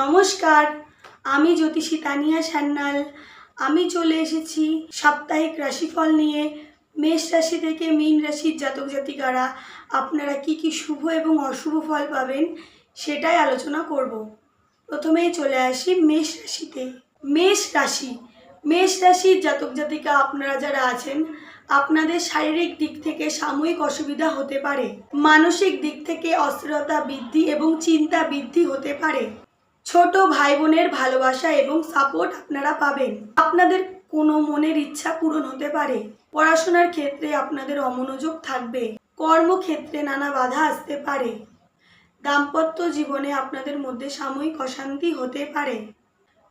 নমস্কার, আমি জ্যোতিষী তানিয়া সান্যাল। আমি চলে এসেছি সাপ্তাহিক রাশিফল নিয়ে। মেষ রাশি থেকে মীন রাশির জাতক জাতিকারা, আপনারা কি কি শুভ এবং অশুভ ফল পাবেন সেটাই আলোচনা করব। প্রথমেই চলে আসি মেষ রাশিতে। মেষ রাশি। মেষ রাশির জাতক জাতিকা আপনারা যারা আছেন, আপনাদের শারীরিক দিক থেকে সাময়িক অসুবিধা হতে পারে। মানসিক দিক থেকে অস্থিরতা বৃদ্ধি এবং চিন্তা বৃদ্ধি হতে পারে। ছোট ভাই বোনের ভালোবাসা এবং সাপোর্ট আপনারা পাবেন। আপনাদের কোনো মনের ইচ্ছা পূরণ হতে পারে। পড়াশোনার ক্ষেত্রে আপনাদের অমনোযোগ থাকবে। কর্মক্ষেত্রে নানা বাধা আসতে পারে। দাম্পত্য জীবনে আপনাদের মধ্যে সাময়িক অশান্তি হতে পারে।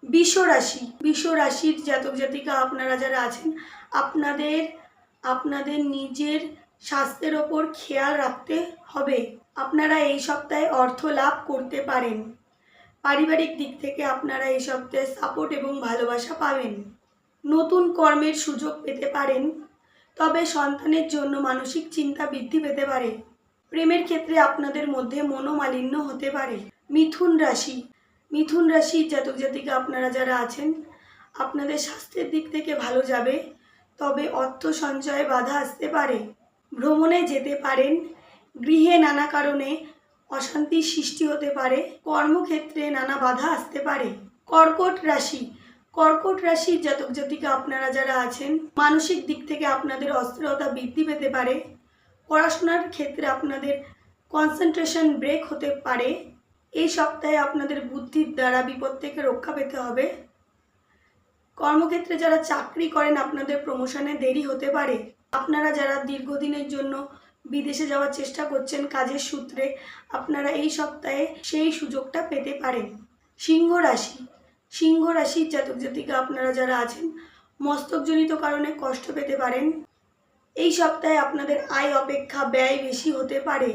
বিষ রাশি বিষ রাশির জাতক জাতিকা আপনারা যারা আছেন, আপনাদের আপনাদের নিজের স্বাস্থ্যের ওপর খেয়াল রাখতে হবে। আপনারা এই সপ্তাহে অর্থ লাভ করতে পারেন। পারিবারিক দিক থেকে আপনারা এই সপ্তাহে সাপোর্ট এবং ভালোবাসা পাবেন। নতুন কর্মের সুযোগ পেতে পারেন, তবে সন্তানের জন্য মানসিক চিন্তা বৃদ্ধি পেতে পারে। প্রেমের ক্ষেত্রে আপনাদের মধ্যে মনোমালিন্য হতে পারে। মিথুন রাশি মিথুন রাশি জাতক জাতিকা আপনারা যারা আছেন, আপনাদের স্বাস্থ্যের দিক থেকে ভালো যাবে, তবে অর্থ সঞ্চয়ে বাধা আসতে পারে। ভ্রমণে যেতে পারেন, গৃহে নানা কারণে অশান্তির সৃষ্টি হতে পারে, কর্মক্ষেত্রে নানা বাধা আসতে পারে। কর্কট রাশি। কর্কট রাশির জাতক জাতিকা আপনারা যারা আছেন, মানসিক দিক থেকে আপনাদের অস্থিরতা বৃদ্ধি পেতে পারে। পড়াশোনার ক্ষেত্রে আপনাদের কনসেন্ট্রেশন ব্রেক হতে পারে। এই সপ্তাহে আপনাদের বুদ্ধির দ্বারা বিপদ থেকে রক্ষা পেতে হবে। কর্মক্ষেত্রে যারা চাকরি করেন, আপনাদের প্রমোশনে দেরি হতে পারে। আপনারা যারা দীর্ঘদিনের জন্য বিদেশে যাওয়ার চেষ্টা করছেন কাজের সূত্রে, আপনারা এই সপ্তাহে সেই সুযোগটা পেতে পারেন। সিংহ রাশি। সিংহ রাশির জাতক জাতিকা আপনারা যারা আছেন, মস্তকজনিত কারণে কষ্ট পেতে পারেন। এই সপ্তাহে আপনাদের আয় অপেক্ষা ব্যয় বেশি হতে পারে।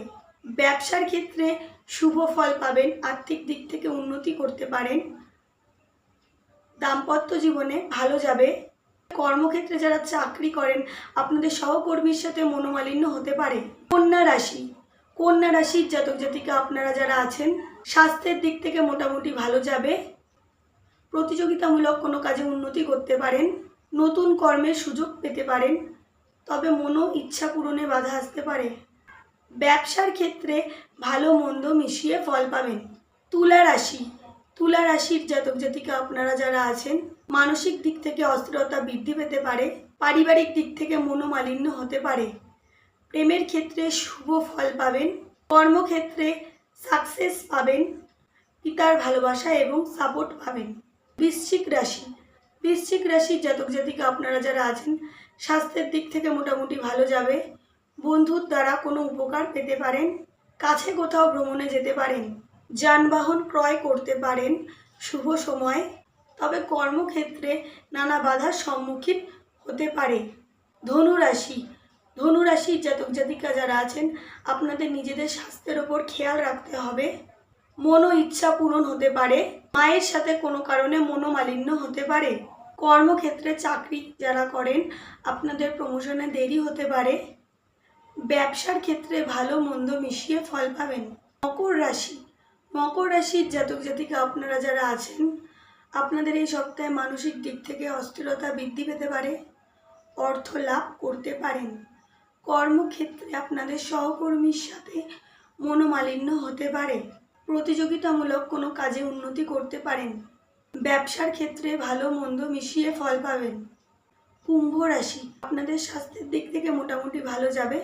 ব্যবসার ক্ষেত্রে শুভ ফল পাবেন, আর্থিক দিক থেকে উন্নতি করতে পারেন। দাম্পত্য জীবনে ভালো যাবে। কর্মক্ষেত্রে যারা চাকরি করেন, আপনাদের সহকর্মীর সাথে মনোমালিন্য হতে পারে। কন্যা রাশি। কন্যা রাশির জাতক জাতিকা আপনারা যারা আছেন, স্বাস্থ্যের দিক থেকে মোটামুটি ভালো যাবে। প্রতিযোগিতামূলক কোনো কাজে উন্নতি করতে পারেন। নতুন কর্মের সুযোগ পেতে পারেন। তবে মনো ইচ্ছা পূরণে বাধা আসতে পারে। ব্যবসার ক্ষেত্রে ভালো মন্দ মিশিয়ে ফল পাবেন। তুলা রাশি। তুলা রাশির জাতক জাতিকা আপনারা যারা আছেন মানসিক দিক থেকে অস্থিরতা বৃদ্ধি পেতে পারে, পারিবারিক দিক থেকে মনোমালিন্য হতে পারে। প্রেমের ক্ষেত্রে শুভ ফল পাবেন, কর্মক্ষেত্রে সাকসেস পাবেন, পিতার ভালোবাসা এবং সাপোর্ট পাবেন। বৃশ্চিক রাশি, বৃশ্চিক রাশির জাতক জাতিকা আপনারা যারা আছেন, স্বাস্থ্যের দিক থেকে মোটামুটি ভালো যাবে, বন্ধুর দ্বারা কোনো উপকার পেতে পারেন, কাছে কোথাও ভ্রমণে যেতে পারেন, যানবাহন ক্রয় করতে পারেন, শুভ সময় তবে কর্মক্ষেত্রে নানা বাধার সম্মুখীন হতে পারে। ধনুরাশি। ধনুরাশির জাতক জাতিকা যারা আছেন, আপনাদের নিজেদের স্বাস্থ্যের ওপর খেয়াল রাখতে হবে। মনো ইচ্ছা পূরণ হতে পারে। মায়ের সাথে কোনো কারণে মনোমালিন্য হতে পারে। কর্মক্ষেত্রে চাকরি যারা করেন, আপনাদের প্রমোশনে দেরি হতে পারে। ব্যবসার ক্ষেত্রে ভালো মন্দ মিশিয়ে ফল পাবেন। মকর রাশি। মকর রাশির জাতক জাতিকা আপনারা যারা আছেন আপনাদের এই সপ্তাহে মানসিক দিক থেকে অস্থিরতা বৃদ্ধি পেতে পারে, অর্থ লাভ করতে পারেন। কর্মক্ষেত্রে আপনাদের সহকর্মীর সাথে মনোমালিন্য হতে পারে। প্রতিযোগিতামূলক কোনো কাজে উন্নতি করতে পারেন। ব্যবসার ক্ষেত্রে ভালো মন্দ মিশিয়ে ফল পাবেন। কুম্ভ রাশি আপনাদের স্বাস্থ্যের দিক থেকে মোটামুটি ভালো যাবে।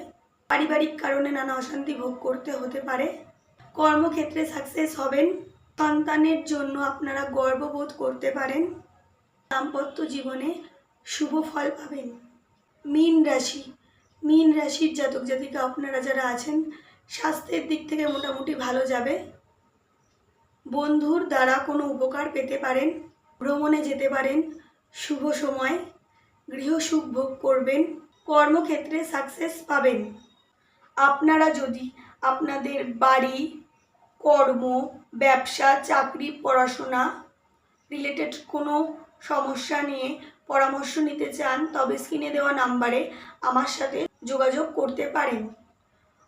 পারিবারিক কারণে নানা অশান্তি ভোগ করতে হতে পারে। কর্মক্ষেত্রে সাকসেস হবেন। সন্তানের জন্য আপনারা গর্ববোধ করতে পারেন। দাম্পত্য জীবনে শুভ ফল পাবেন। মীন রাশি। মীন রাশির জাতক জাতিকা আপনারা যারা আছেন, স্বাস্থ্যের দিক থেকে মোটামুটি ভালো যাবে। বন্ধুর দ্বারা কোনো উপকার পেতে পারেন, ভ্রমণে যেতে পারেন, শুভ সময় গৃহসুখ ভোগ করবেন, কর্মক্ষেত্রে সাকসেস পাবেন। আপনারা যদি আপনাদের বাড়ি কর্ম, ব্যবসা, চাকরি, পড়াশোনা রিলেটেড কোনো সমস্যা নিয়ে পরামর্শ নিতে চান, তবে স্ক্রিনে দেওয়া নাম্বারে আমার সাথে যোগাযোগ করতে পারেন।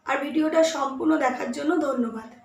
আর ভিডিওটা সম্পূর্ণ দেখার জন্য ধন্যবাদ।